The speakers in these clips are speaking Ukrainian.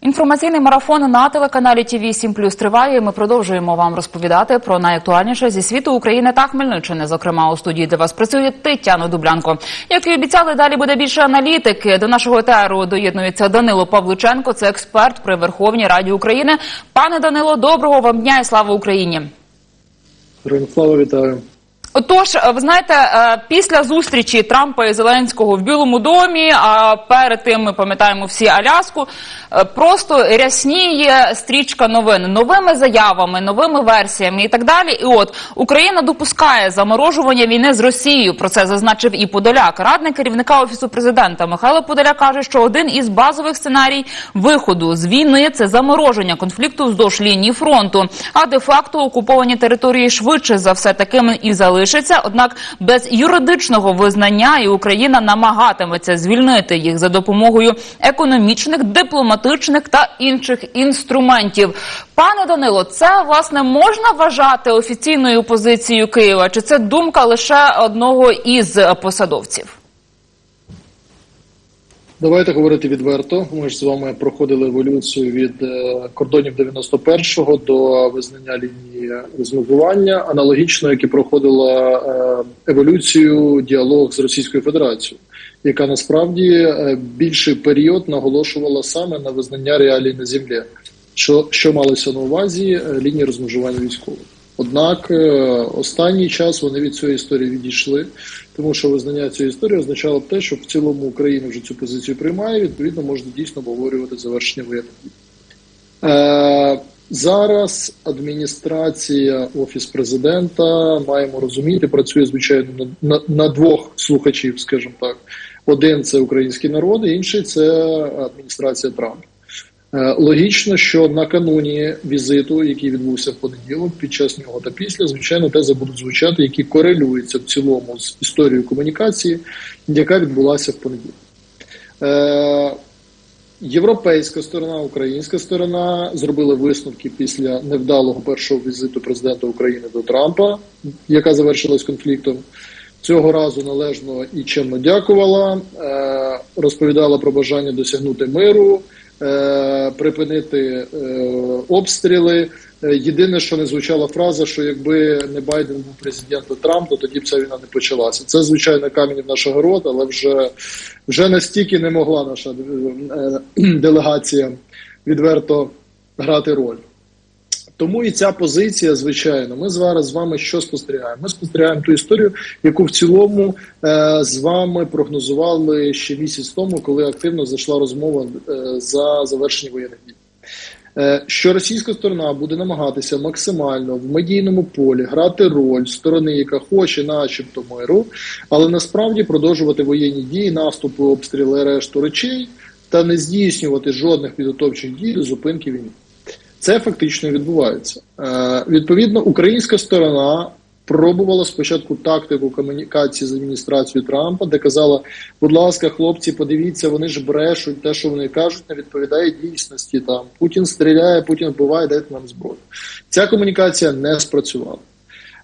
Інформаційний марафон на телеканалі ТВ 7 Плюс триває. Ми продовжуємо вам розповідати про найактуальніше зі світу України та Хмельниччини. Зокрема, у студії для вас працює Тетяна Дублянко. Як і обіцяли, далі буде більше аналітики. До нашого етеру доєднується Данило Павлученко, це експерт при Верховній Раді України. Пане Данило, доброго вам дня і слава Україні. Слава вітаю. Отож, ви знаєте, е, після зустрічі Трампа і Зеленського в Білому домі, а перед тим ми пам'ятаємо всі Аляску, е, просто рясніє стрічка новин новими заявами, новими версіями і так далі. І от Україна допускає заморожування війни з Росією. Про це зазначив і Подоляк. Радник керівника офісу президента Михайло Подоляк каже, що один із базових сценарій виходу з війни це замороження конфлікту вздовж лінії фронту. А де факто окуповані території швидше за все такими і залишаться. Однак без юридичного визнання і Україна намагатиметься звільнити їх за допомогою економічних, дипломатичних та інших інструментів. Пане Данило, це власне можна вважати офіційною позицією Києва? Чи це думка лише одного із посадовців? Давайте говорити відверто. Ми ж з вами проходили еволюцію від е, кордонів 91-го до визнання лінії розмежування, аналогічно, як і проходила е, еволюцію діалог з Російською Федерацією, яка насправді е, більший період наголошувала саме на визнання реалій на землі, що, що малося на увазі лінії розмежування військових. Однак е, останній час вони від цієї історії відійшли, тому що визнання цієї історії означало б те, що в цілому Україна вже цю позицію приймає. Відповідно, можна дійсно обговорювати завершення воєнних. Е, зараз адміністрація офіс президента маємо розуміти, працює звичайно на, на, на двох слухачів, скажімо так. Один це український народ, інший це адміністрація Трампа. Е, Логічно, що накануні візиту, який відбувся в понеділок, під час нього та після, звичайно, тези будуть звучати, які корелюються в цілому з історією комунікації, яка відбулася в понеділок. Е, Європейська сторона, українська сторона зробили висновки після невдалого першого візиту президента України до Трампа, яка завершилась конфліктом. Цього разу належно і чимно дякувала, е, розповідала про бажання досягнути миру, припинити е, обстріли. Е, Єдине, що не звучала фраза, що якби не Байден був президентом Трамп, то тоді б ця війна не почалася. Це звичайно камінь в нашого рота, але вже, вже настільки не могла наша е, делегація відверто грати роль. Тому і ця позиція, звичайно, ми зараз з вами що спостерігаємо? Ми спостерігаємо ту історію, яку в цілому е, з вами прогнозували ще місяць тому, коли активно зайшла розмова е, за завершення воєнних дій. Е, що російська сторона буде намагатися максимально в медійному полі грати роль сторони, яка хоче, начебто, миру, але насправді продовжувати воєнні дії, наступи, обстріли, решту речей та не здійснювати жодних підготовчих дій до зупинки війни. Це фактично відбувається. Е, відповідно, українська сторона пробувала спочатку тактику комунікації з адміністрацією Трампа, де казала: будь ласка, хлопці, подивіться, вони ж брешуть, те, що вони кажуть, не відповідає дійсності. Там Путін стріляє, Путін вбиває, дайте нам зброю. Ця комунікація не спрацювала.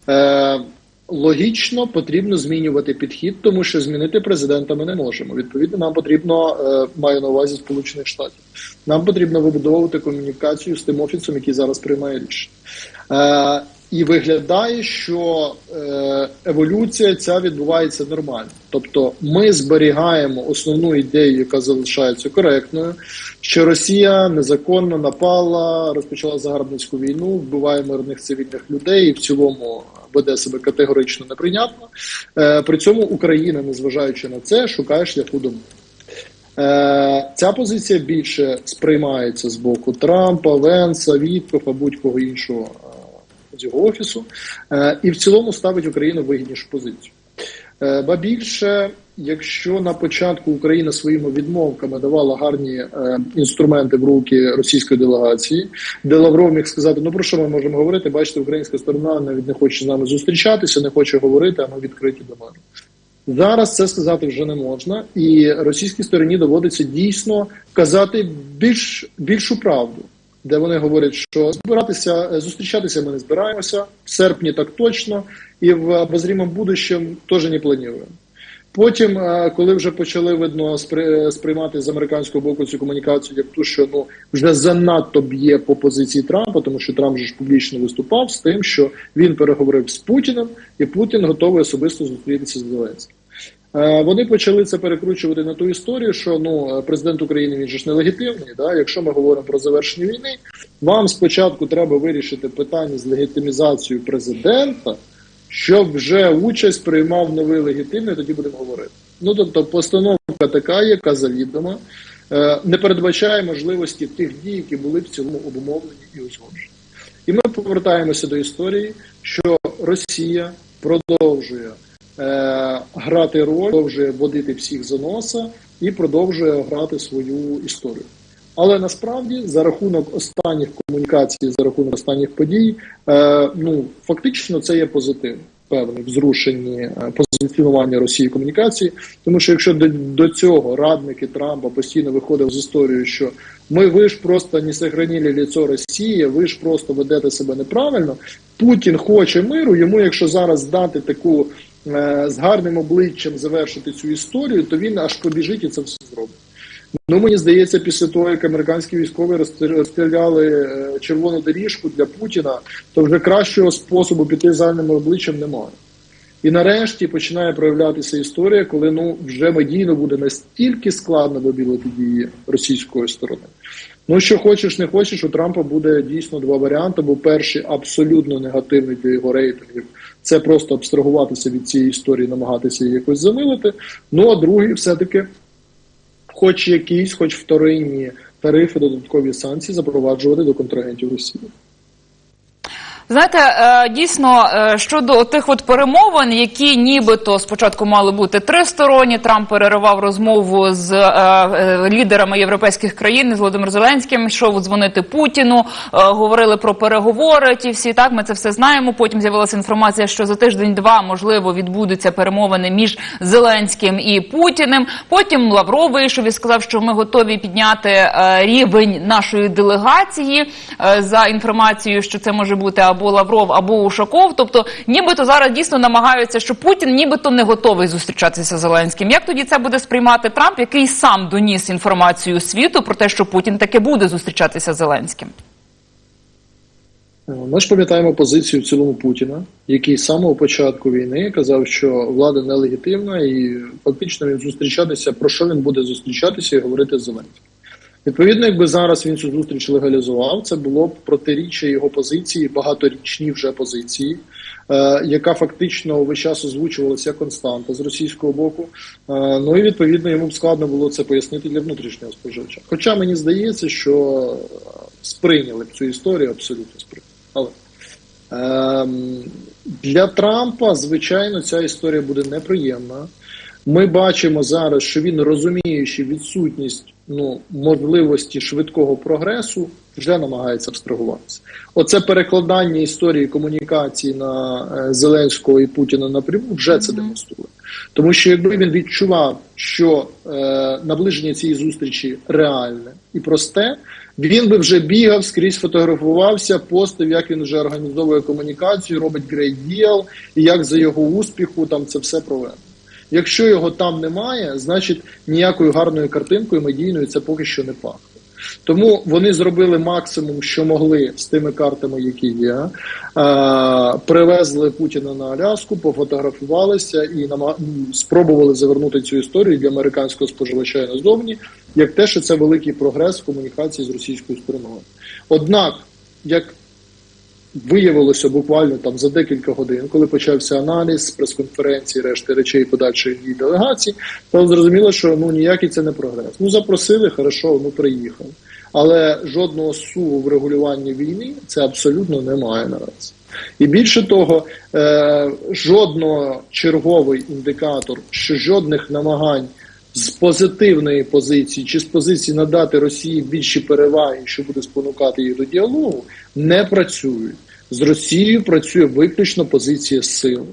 Е, Логічно потрібно змінювати підхід, тому що змінити президента ми не можемо. Відповідно, нам потрібно е, маю на увазі Сполучених Штатів. Нам потрібно вибудовувати комунікацію з тим офісом, який зараз приймає рішення. І виглядає, що е, еволюція ця відбувається нормально. Тобто, ми зберігаємо основну ідею, яка залишається коректною, що Росія незаконно напала, розпочала загарбницьку війну, вбиває мирних цивільних людей і в цілому веде себе категорично неприйнятно. Е, при цьому Україна, незважаючи на це, шукає шляху до миру. Е, Ця позиція більше сприймається з боку Трампа, Венса, Віткофа, будь-кого іншого з його офісу, е, і в цілому ставить Україну в вигіднішу позицію. Е, Ба більше, якщо на початку Україна своїми відмовками давала гарні е, інструменти в руки російської делегації, де Лавров міг сказати: ну про що ми можемо говорити? Бачите, українська сторона навіть не хоче з нами зустрічатися, не хоче говорити, а ми відкриті до миру. Зараз це сказати вже не можна, і російській стороні доводиться дійсно казати більш більшу правду, де вони говорять, що збиратися е, зустрічатися ми не збираємося в серпні, так точно, і в обозрімому будущем теж не плануємо. Потім, е, коли вже почали видно сприймати з американського боку цю комунікацію, як ту, що ну вже занадто б'є по позиції Трампа, тому що Трамп же ж публічно виступав з тим, що він переговорив з Путіним, і Путін готовий особисто зустрітися з Зеленським. Е, Вони почали це перекручувати на ту історію, що ну президент України він же ж нелегітимний. Да? Якщо ми говоримо про завершення війни, вам спочатку треба вирішити питання з легітимізацією президента, щоб вже участь приймав новий легітимний, тоді будемо говорити. Ну тобто, постановка така, яка завідома, е, не передбачає можливості тих дій, які були в цілому обумовлені і узгоджені. І ми повертаємося до історії, що Росія продовжує грати роль, продовжує водити всіх за носа і продовжує грати свою історію. Але насправді за рахунок останніх комунікацій, за рахунок останніх подій, е, ну фактично це є позитив певний в зрушенні е, позиціонування Росії комунікації. Тому що якщо до, до цього радники Трампа постійно виходили з історією, що ми ви ж просто не сохранили лицо Росії, ви ж просто ведете себе неправильно. Путін хоче миру. Йому, якщо зараз дати таку е, з гарним обличчям завершити цю історію, то він аж побіжить і це все зробить. Ну мені здається, після того як американські військові розстріляли е, червону доріжку для Путіна, то вже кращого способу піти з гарним обличчям немає. І нарешті починає проявлятися історія, коли ну вже медійно буде настільки складно вибілити дії російської сторони. Ну що хочеш, не хочеш, у Трампа буде дійсно два варіанти. Бо перший абсолютно негативний для його рейтингів. Це просто абстрагуватися від цієї історії, намагатися її якось замилити. Ну а другий, все-таки, хоч якісь, хоч вторинні тарифи, додаткові санкції запроваджувати до контрагентів Росії. Знаєте, е, дійсно е, щодо тих от перемовин, які нібито спочатку мали бути тристоронні, Трамп переривав розмову з е, лідерами європейських країн з Володимиром Зеленським, йшов дзвонити Путіну, говорили про переговори. Ті всі так, ми це все знаємо. Потім з'явилася інформація, що за тиждень-два можливо відбудуться перемовини між Зеленським і Путіним. Потім Лавров вийшов і сказав, що ми готові підняти рівень нашої делегації за інформацією, що це може бути або Лавров, або Ушаков. Тобто, нібито зараз дійсно намагаються, що Путін нібито не готовий зустрічатися з Зеленським. Як тоді це буде сприймати Трамп, який сам доніс інформацію світу про те, що Путін таки буде зустрічатися з Зеленським? Ми ж пам'ятаємо позицію в цілому Путіна, який з самого початку війни казав, що влада нелегітимна, і фактично він зустрічатися, про що він буде зустрічатися і говорити з Зеленським. Відповідно, якби зараз він цю зустріч легалізував, це було б протиріччя його позиції, багаторічній вже позиції, е, яка фактично весь час озвучувалася константа з російського боку. Е, ну і відповідно йому б складно було це пояснити для внутрішнього споживача. Хоча мені здається, що е, сприйняли б цю історію абсолютно сприйняли. Але ем, для Трампа, звичайно, ця історія буде неприємна. Ми бачимо зараз, що він розуміючи відсутність ну, можливості швидкого прогресу, вже намагається абстрагуватися. Оце перекладання історії комунікації на е, Зеленського і Путіна напряму вже це демонструє. Тому що якби він відчував, що е, наближення цієї зустрічі реальне і просте, він би вже бігав, скрізь фотографувався, постив, як він вже організовує комунікацію, робить great deal, і як за його успіху там це все проведено. Якщо його там немає, значить ніякою гарною картинкою медійною це поки що не пахне. Тому вони зробили максимум, що могли з тими картами, які є. Е, привезли Путіна на Аляску, пофотографувалися і нама... спробували завернути цю історію для американського споживача і назовні, як те, що це великий прогрес в комунікації з російською стороною. Однак, як виявилося буквально там за декілька годин, коли почався аналіз прес-конференції, решти речей подальшої дії делегації, то зрозуміло, що ну ніякий це не прогрес. Ну запросили, хорошо, ну приїхав. Але жодного суву в регулюванні війни це абсолютно немає наразі. І більше того, е, жодного черговий індикатор, що жодних намагань з позитивної позиції чи з позиції надати Росії більші переваги, що буде спонукати їх до діалогу, не працюють. З Росією працює виключно позиція сили.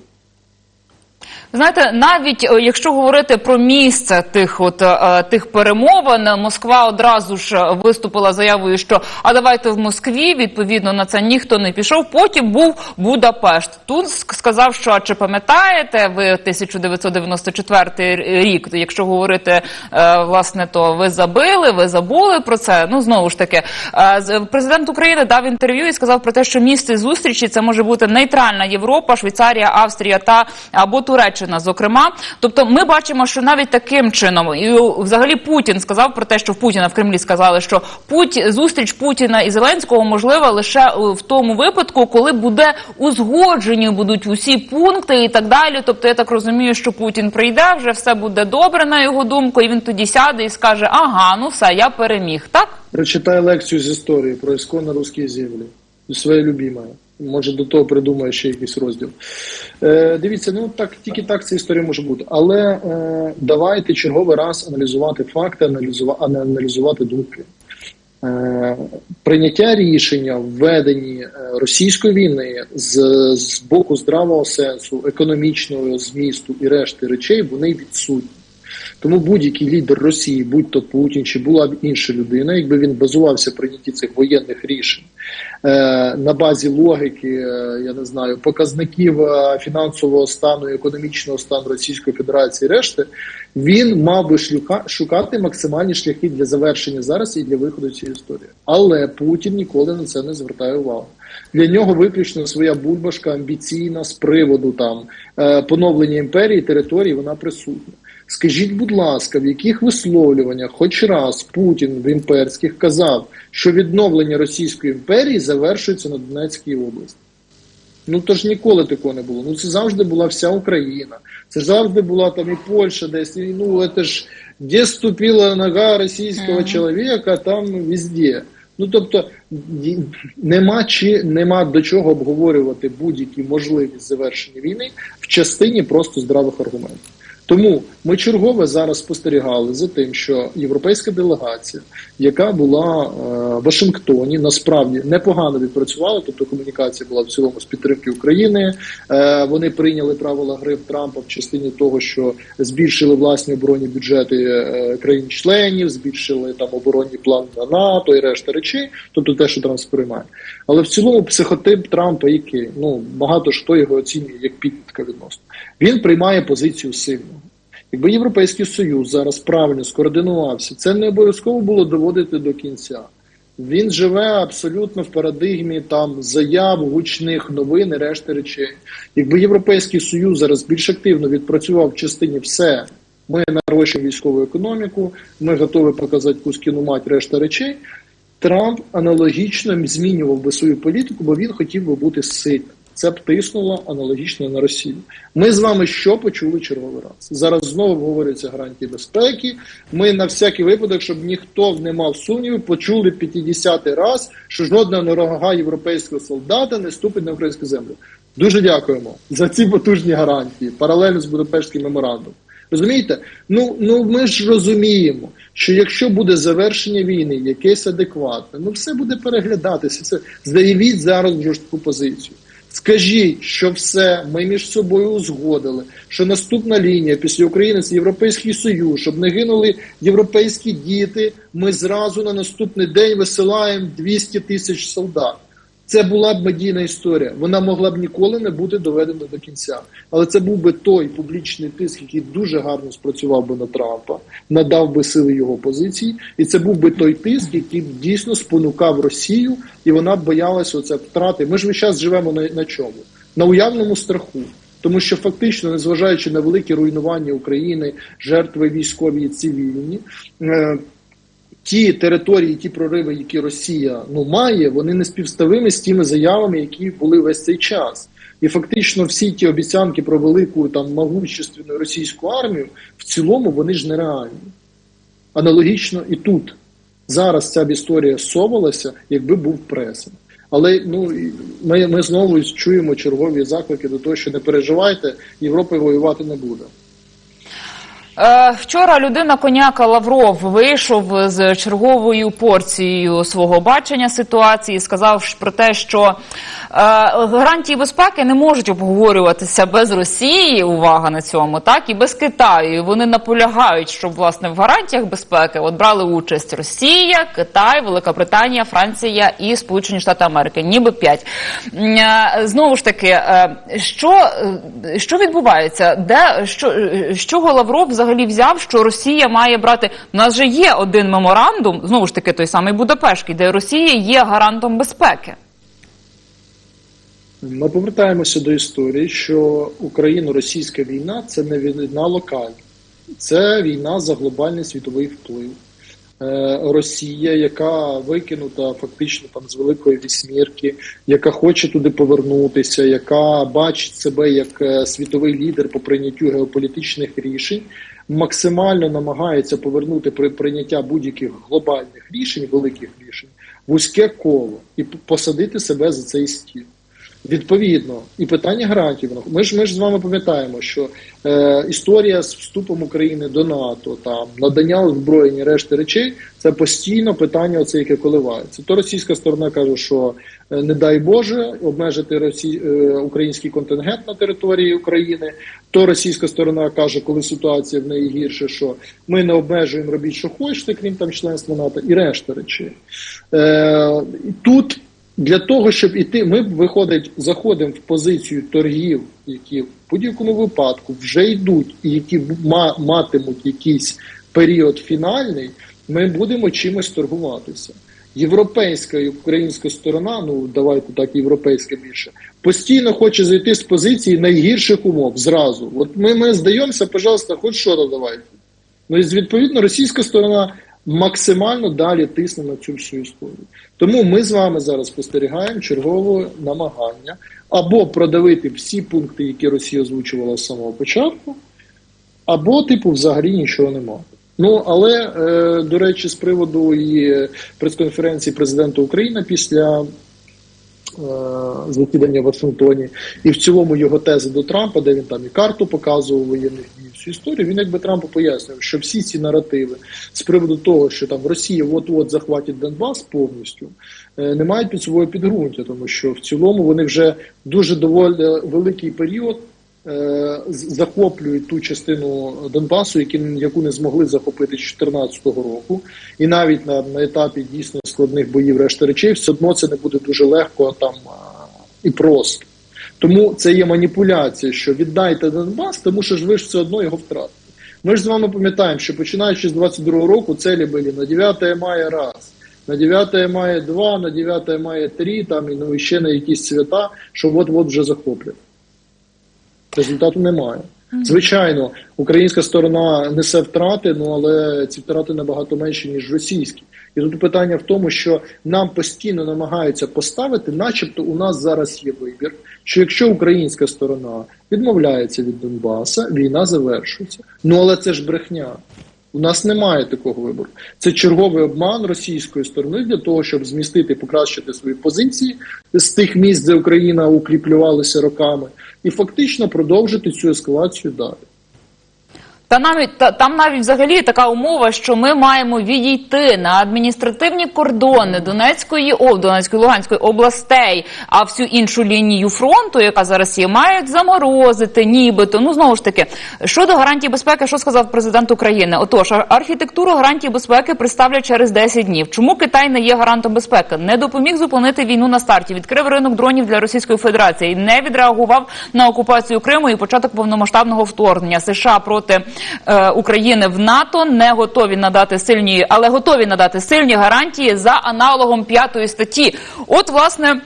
Знаєте, навіть е, якщо говорити про місце тих от е, тих перемовин, Москва одразу ж е, виступила заявою, що а давайте в Москві. Відповідно на це ніхто не пішов. Потім був Будапешт. Тут сказав, що а чи пам'ятаєте ви 1994 рік? Якщо говорити е, власне, то ви забили, ви забули про це. Ну знову ж таки, е, президент України дав інтерв'ю і сказав про те, що місце зустрічі це може бути нейтральна Європа, Швейцарія, Австрія та або Туреччина. Зокрема, тобто, ми бачимо, що навіть таким чином, і взагалі Путін сказав про те, що в Путіна в Кремлі сказали, що Путь зустріч Путіна і Зеленського можлива лише в тому випадку, коли буде узгоджені будуть усі пункти і так далі. Тобто, я так розумію, що Путін прийде, вже все буде добре на його думку, і він тоді сяде і скаже: Ага, ну все, я переміг. Так Прочитай лекцію з історії про ісконно русські землі. Своє любиме. Може, до того придумає ще якийсь розділ. Е, дивіться, ну так тільки так ця історія може бути. Але е, давайте черговий раз аналізувати факти, аналізувати, а не аналізувати думки. Е, прийняття рішення в веденні е, російської війни з, з боку здравого сенсу, економічного змісту і решти речей вони відсутні. Тому будь-який лідер Росії, будь то Путін чи була б інша людина, якби він базувався прийнятті цих воєнних рішень е, на базі логіки, е, я не знаю, показників е, фінансового стану, економічного стану Російської Федерації, решти, він мав би шлюка, шукати максимальні шляхи для завершення зараз і для виходу цієї історії. Але Путін ніколи на це не звертає увагу. Для нього виключно своя бульбашка амбіційна з приводу там поновлення імперії, території, вона присутня. Скажіть, будь ласка, в яких висловлюваннях хоч раз Путін в імперських казав, що відновлення Російської імперії завершується на Донецькій області? Ну то ж ніколи такого не було. Ну це завжди була вся Україна. Це ж завжди була там і Польща десь. І, ну це ж де ступила нога російського чоловіка, там везде. Ну тобто нема чи нема до чого обговорювати будь-які можливість завершення війни в частині просто здравих аргументів. Тому ми чергове зараз спостерігали за тим, що європейська делегація, яка була е, в Вашингтоні, насправді непогано відпрацювала, тобто комунікація була в цілому з підтримки України. Е, вони прийняли правила гри Трампа в частині того, що збільшили власні оборонні бюджети е, країн-членів, збільшили там оборонні плани на НАТО і решта речей, тобто те, що Трамп сприймає. Але в цілому психотип Трампа, який ну багато ж хто його оцінює як підлітка відносно, він приймає позицію сильного. Якби Європейський Союз зараз правильно скоординувався, це не обов'язково було доводити до кінця. Він живе абсолютно в парадигмі там заяв, гучних новин і решти речей. Якби Європейський Союз зараз більш активно відпрацював в частині все, ми нарощуємо військову економіку, ми готові показати кускіну мать решта речей. Трамп аналогічно змінював би свою політику, бо він хотів би бути сильним. Це б тиснуло аналогічно на Росію. Ми з вами що почули черговий раз? Зараз знову обговорюються гарантії безпеки. Ми на всякий випадок, щоб ніхто не мав сумнівів, почули 50-й раз, що жодна нога європейського солдата не ступить на українську землю. Дуже дякуємо за ці потужні гарантії, паралельно з Будапештським меморандумом. Розумієте? Ну ну ми ж розуміємо, що якщо буде завершення війни, якесь адекватне, ну все буде переглядатися. Це заявіть зараз жорстку позицію. Скажіть, що все ми між собою узгодили, що наступна лінія після України це Європейський Союз, щоб не гинули європейські діти. Ми зразу на наступний день висилаємо 200 тисяч солдат. Це була б медійна історія. Вона могла б ніколи не бути доведена до кінця. Але це був би той публічний тиск, який дуже гарно спрацював би на Трампа, надав би сили його позиції, і це був би той тиск, який дійсно спонукав Росію, і вона боялася оце втрати. Ми ж весь час живемо на, на чому? На уявному страху. Тому що фактично, незважаючи на великі руйнування України, жертви військові і цивільні, е, ті території, ті прориви, які Росія ну має, вони не співставими з тими заявами, які були весь цей час. І фактично всі ті обіцянки про велику там могущественну російську армію в цілому вони ж нереальні. Аналогічно і тут зараз ця б історія совалася, якби був пресинг. Але ну ми, ми знову чуємо чергові заклики до того, що не переживайте, Європа воювати не буде. Е, Вчора людина коняка Лавров вийшов з черговою порцією свого бачення ситуації, сказав про те, що е, гарантії безпеки не можуть обговорюватися без Росії. Увага на цьому, так і без Китаю. Вони наполягають, щоб власне в гарантіях безпеки от брали участь Росія, Китай, Велика Британія, Франція і Сполучені Штати Америки, ніби п'ять. Е, Знову ж таки, що, що відбувається? Де що з чого Лавров взагалі взяв, що Росія має брати? У нас же є один меморандум, знову ж таки, той самий Будапештський, де Росія є гарантом безпеки. Ми повертаємося до історії, що Україно-російська війна це не війна локальна, це війна за глобальний світовий вплив. Е, Росія, яка викинута фактично там з великої вісьмірки, яка хоче туди повернутися, яка бачить себе як е, світовий лідер по прийняттю геополітичних рішень, максимально намагається повернути при прийняття будь-яких глобальних рішень, великих рішень, вузьке коло і посадити себе за цей стіл. Відповідно, і питання гарантій. воно- Ми ж ми ж з вами пам'ятаємо, що е, історія з вступом України до НАТО, там надання озброєння, решти речей, це постійно питання, оце, яке коливається. То російська сторона каже, що е, не дай Боже обмежити росі... е, український контингент на території України. То російська сторона каже, коли ситуація в неї гірше, що ми не обмежуємо робіть, що хочете, крім там членства НАТО, і решта речей. Е, тут для того, щоб іти, ми виходить, заходимо в позицію торгів, які в будь-якому випадку вже йдуть, і які матимуть якийсь період фінальний, ми будемо чимось торгуватися. Європейська і українська сторона, ну давайте так, європейська більше, постійно хоче зайти з позиції найгірших умов зразу. От ми, ми здаємося, пожалуйста, хоч що то давайте. Ну і відповідно російська сторона максимально далі тисне на цю всю історію. Тому ми з вами зараз спостерігаємо чергове намагання або продавити всі пункти, які Росія озвучувала з самого початку, або, типу, взагалі нічого немає. Ну але е, до речі, з приводу і прес-конференції президента України після засідання в Вашингтоні, і в цілому його тези до Трампа, де він там і карту показував воєнних дій, всю історію, він якби Трампу пояснював, що всі ці наративи з приводу того, що там Росія от-от захватить Донбас повністю, е, не мають під собою підґрунтя, тому що в цілому вони вже дуже доволі великий період. Е, Захоплюють ту частину Донбасу, яку не змогли захопити з 2014 року, і навіть на, на етапі дійсно складних боїв решти речей, все одно це не буде дуже легко там і просто. Тому це є маніпуляція, що віддайте Донбас, тому що ж ви ж все одно його втратите. Ми ж з вами пам'ятаємо, що починаючи з 22-го року цілі були на 9 мая раз, на 9 мая 2, на 9 мая 3, там і ну, ще на якісь свята, що от-от вже захоплять. Результату немає. Звичайно, українська сторона несе втрати, ну але ці втрати набагато менші, ніж російські. І тут питання в тому, що нам постійно намагаються поставити, начебто у нас зараз є вибір, що якщо українська сторона відмовляється від Донбаса, війна завершується. Ну але це ж брехня. У нас немає такого вибору. Це черговий обман російської сторони для того, щоб змістити, покращити свої позиції з тих місць, де Україна укріплювалася роками, і фактично продовжити цю ескалацію далі. Та навіть та, там навіть взагалі така умова, що ми маємо відійти на адміністративні кордони Донецької об Донецької Луганської областей, а всю іншу лінію фронту, яка зараз є, мають заморозити, нібито. Ну знову ж таки, щодо гарантій безпеки, що сказав президент України? Отож, архітектуру гарантій безпеки представлять через 10 днів. Чому Китай не є гарантом безпеки? Не допоміг зупинити війну на старті, відкрив ринок дронів для Російської Федерації, не відреагував на окупацію Криму і початок повномасштабного вторгнення США проти України в НАТО не готові надати сильні, але готові надати сильні гарантії за аналогом п'ятої статті. От власне.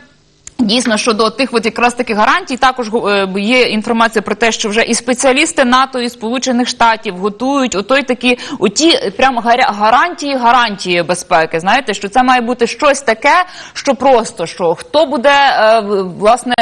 Дійсно, щодо тих от якраз таких гарантій, також е, є інформація про те, що вже і спеціалісти НАТО і Сполучених Штатів готують отой такі оті е, прям гаря- гарантії, гарантії безпеки. Знаєте, що це має бути щось таке, що просто що хто буде е, власне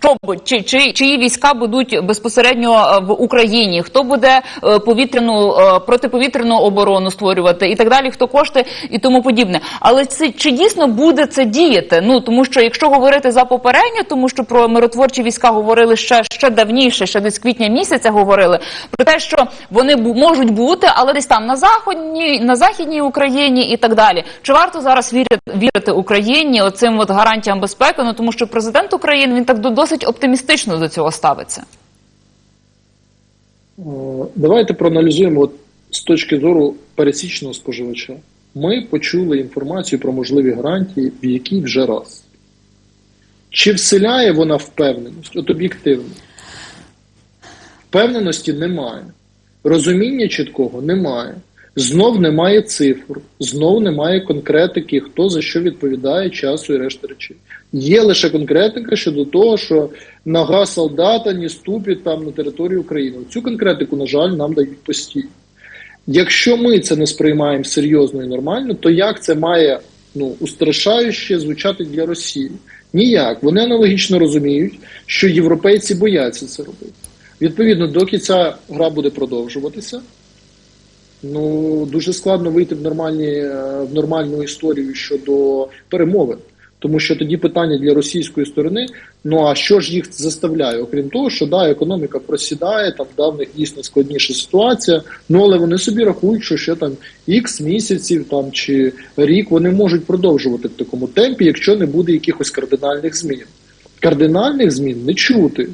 що чи, чи чиї війська будуть безпосередньо в Україні, хто буде повітряну протиповітряну оборону створювати і так далі, хто кошти і тому подібне. Але це чи дійсно буде це діяти? Ну тому що якщо говорити за попередню, тому що про миротворчі війська говорили ще ще давніше, ще десь квітня місяця говорили про те, що вони можуть бути, але десь там на заходній на західній Україні і так далі. Чи варто зараз вірити, вірити Україні оцим от гарантіям безпеки? Ну тому що президент України він так досить оптимістично до цього ставиться. Е, Давайте проаналізуємо от, з точки зору пересічного споживача. Ми почули інформацію про можливі гарантії, в якій вже раз. Чи вселяє вона впевненість? От об'єктивно. Впевненості немає. Розуміння чіткого немає. Знов немає цифр, знов немає конкретики, хто за що відповідає часу і решта речей. Є лише конкретика щодо того, що нога солдата не ступить там на територію України. Цю конкретику, на жаль, нам дають постійно. Якщо ми це не сприймаємо серйозно і нормально, то як це має ну, устрашающе звучати для Росії? Ніяк. Вони аналогічно розуміють, що європейці бояться це робити. Відповідно, доки ця гра буде продовжуватися, ну дуже складно вийти в нормальні е, в нормальну історію щодо перемовин. Тому що тоді питання для російської сторони: ну а що ж їх заставляє? Окрім того, що да, економіка просідає, там да, в них дійсно складніша ситуація. Ну але вони собі рахують, що ще там ікс місяців там чи рік вони можуть продовжувати в такому темпі, якщо не буде якихось кардинальних змін. Кардинальних змін не чути.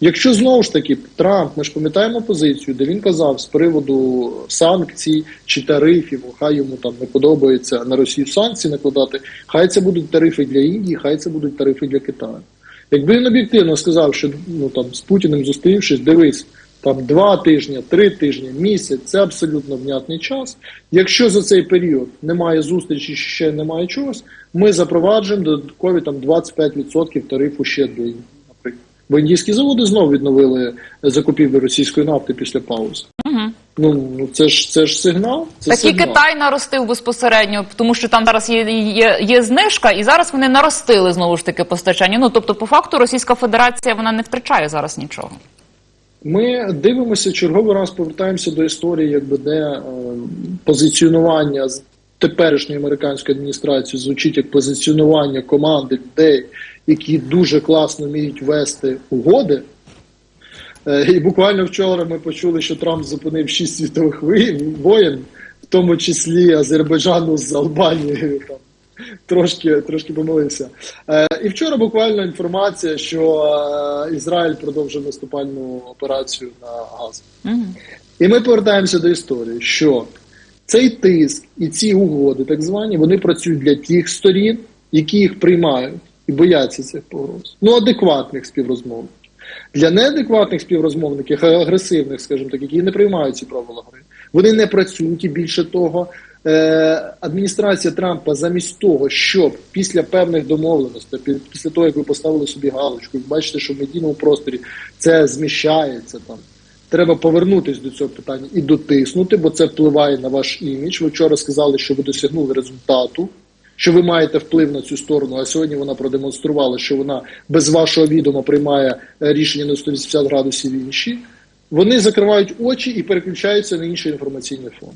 Якщо знову ж таки Трамп, ми ж пам'ятаємо позицію, де він казав з приводу санкцій чи тарифів, хай йому там не подобається на Росію санкції накладати, хай це будуть тарифи для Індії, хай це будуть тарифи для Китаю. Якби він об'єктивно сказав, що ну там з Путіним зустрівшись, дивись, там два тижні, три тижні, місяць це абсолютно внятний час. Якщо за цей період немає зустрічі, ще немає чогось, ми запроваджуємо додаткові там 25% тарифу ще до. Бо індійські заводи знову відновили закупівлю російської нафти після паузи. Угу. Ну ну, це ж це ж сигнал. Це Так і. Китай наростив безпосередньо, тому що там зараз є, є, є знижка, і зараз вони наростили знову ж таки постачання. Ну тобто, по факту, Російська Федерація вона не втрачає зараз нічого. Ми дивимося черговий раз, повертаємося до історії, якби де е, позиціонування теперішньої американської адміністрації звучить як позиціонування команди людей, які дуже класно вміють вести угоди. Е, і буквально вчора ми почули, що Трамп зупинив шість світових воєн, в тому числі Азербайджану з Албанією. Там трошки, трошки помилився. Е, і вчора буквально інформація, що е, Ізраїль продовжив наступальну операцію на Газ. Угу. І ми повертаємося до історії, що цей тиск і ці угоди, так звані, вони працюють для тих сторін, які їх приймають і бояться цих погроз. Ну, адекватних співрозмовників. Для неадекватних співрозмовників, агресивних, скажімо так, які не приймають ці правила гри, вони не працюють і більше того. е, Адміністрація Трампа замість того, щоб після певних домовленостей, після того як ви поставили собі галочку, і бачите, що в медійному просторі це зміщається там, треба повернутися до цього питання і дотиснути, бо це впливає на ваш імідж. Ви вчора сказали, що ви досягнули результату, що ви маєте вплив на цю сторону. А сьогодні вона продемонструвала, що вона без вашого відома приймає е, рішення на 180 градусів інші. Вони закривають очі і переключаються на інший інформаційний фон.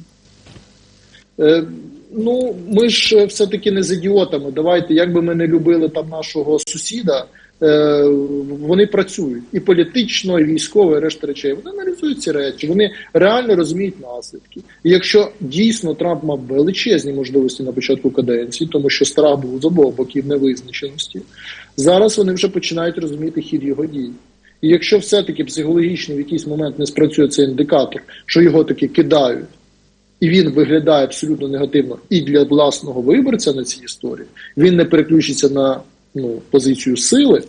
Ну, ми ж е, все-таки не з ідіотами. Давайте, як би ми не любили там нашого сусіда, е, вони працюють і політично, і військово, і решта речей. Вони аналізують ці речі, вони реально розуміють наслідки. І якщо дійсно Трамп мав величезні можливості на початку каденції, тому що страх був з обох боків невизначеності, зараз вони вже починають розуміти хід його дій. І якщо все-таки психологічно в якийсь момент не спрацює цей індикатор, що його таки кидають, і він виглядає абсолютно негативно і для власного виборця на цій історії, він не переключиться на ну, позицію сили.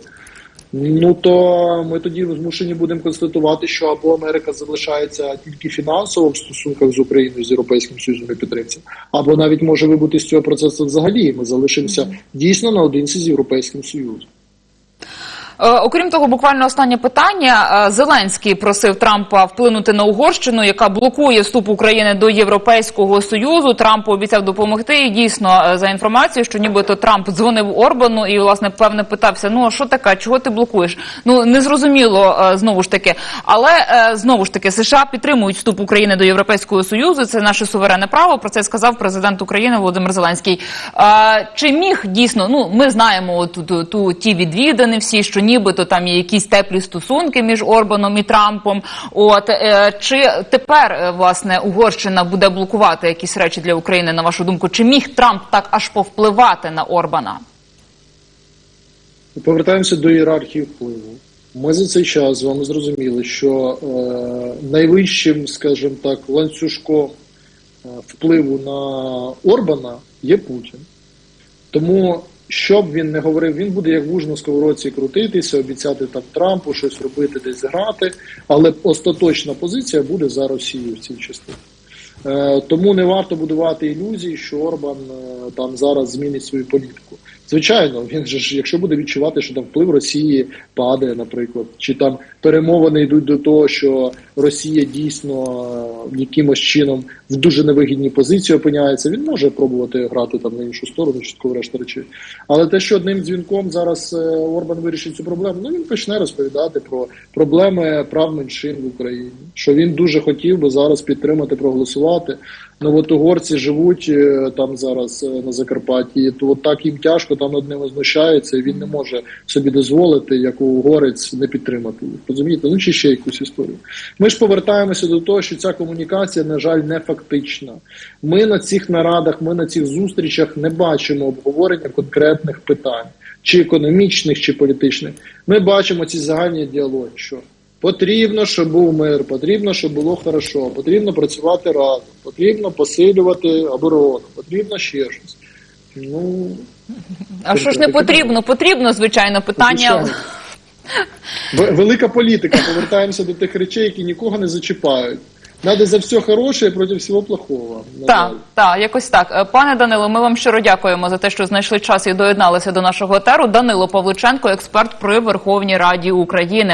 Ну то ми тоді змушені будемо констатувати, що або Америка залишається тільки фінансово в стосунках з Україною з Європейським Союзом і підтримці, або навіть може вибути з цього процесу взагалі. Ми залишимося дійсно наодинці з Європейським Союзом. Е, Окрім того, буквально останнє питання. Е, Зеленський просив Трампа вплинути на Угорщину, яка блокує вступ України до Європейського союзу. Трамп обіцяв допомогти. І дійсно, е, за інформацією, що нібито Трамп дзвонив Орбану і власне певне питався: ну а що таке, чого ти блокуєш? Ну незрозуміло знову ж таки. Але знову ж таки США підтримують вступ України до Європейського союзу. Це наше суверенне право. Про це сказав президент України Володимир Зеленський. Чи міг дійсно? Ну ми знаємо ту, ту ті відвідини всі, що нібито там є якісь теплі стосунки між Орбаном і Трампом. От е, чи тепер е, власне Угорщина буде блокувати якісь речі для України? На вашу думку, чи міг Трамп так аж повпливати на Орбана? Повертаємося до ієрархії впливу. Ми за цей час з вами зрозуміли, що е, найвищим, скажімо так, ланцюжком е, впливу на Орбана є Путін. Тому, що б він не говорив, він буде як вуж на сковородці крутитися, обіцяти там Трампу щось робити, десь грати, але остаточна позиція буде за Росією в цій частині. Е, тому не варто будувати ілюзії, що Орбан е, там зараз змінить свою політику. Звичайно, він же ж, якщо буде відчувати, що там вплив Росії падає, наприклад, чи там перемовини йдуть до того, що Росія дійсно е, якимось чином в дуже невигідній позиції опиняється, він може пробувати грати там на іншу сторону, частково решта речей. Але те, що одним дзвінком зараз Орбан вирішить цю проблему, ну він почне розповідати про проблеми прав меншин в Україні, що він дуже хотів би зараз підтримати, проголосувати. От угорці живуть е, там зараз е, на Закарпатті, то от так їм тяжко, там над ними знущаються, і він не може собі дозволити, як угорець, не підтримати їх. Розумієте? Ну чи ще якусь історію. Ми ж повертаємося до того, що ця комунікація, на жаль, не фактична. Ми на цих нарадах, ми на цих зустрічах не бачимо обговорення конкретних питань, чи економічних, чи політичних. Ми бачимо ці загальні діалоги, що Потрібно, щоб був мир, потрібно, щоб було хорошо, потрібно працювати разом, потрібно посилювати оборону, потрібно ще щось. Ну, А що ж не потрібно? Потрібно, звичайно, питання. звичайно. Велика політика. Повертаємося до тих речей, які нікого не зачіпають. Надо за все хороше проти всього плохого. Так, так, якось так. Е, Пане Данило, ми вам щиро дякуємо за те, що знайшли час і доєдналися до нашого етеру. Данило Павличенко, експерт при Верховній Раді України.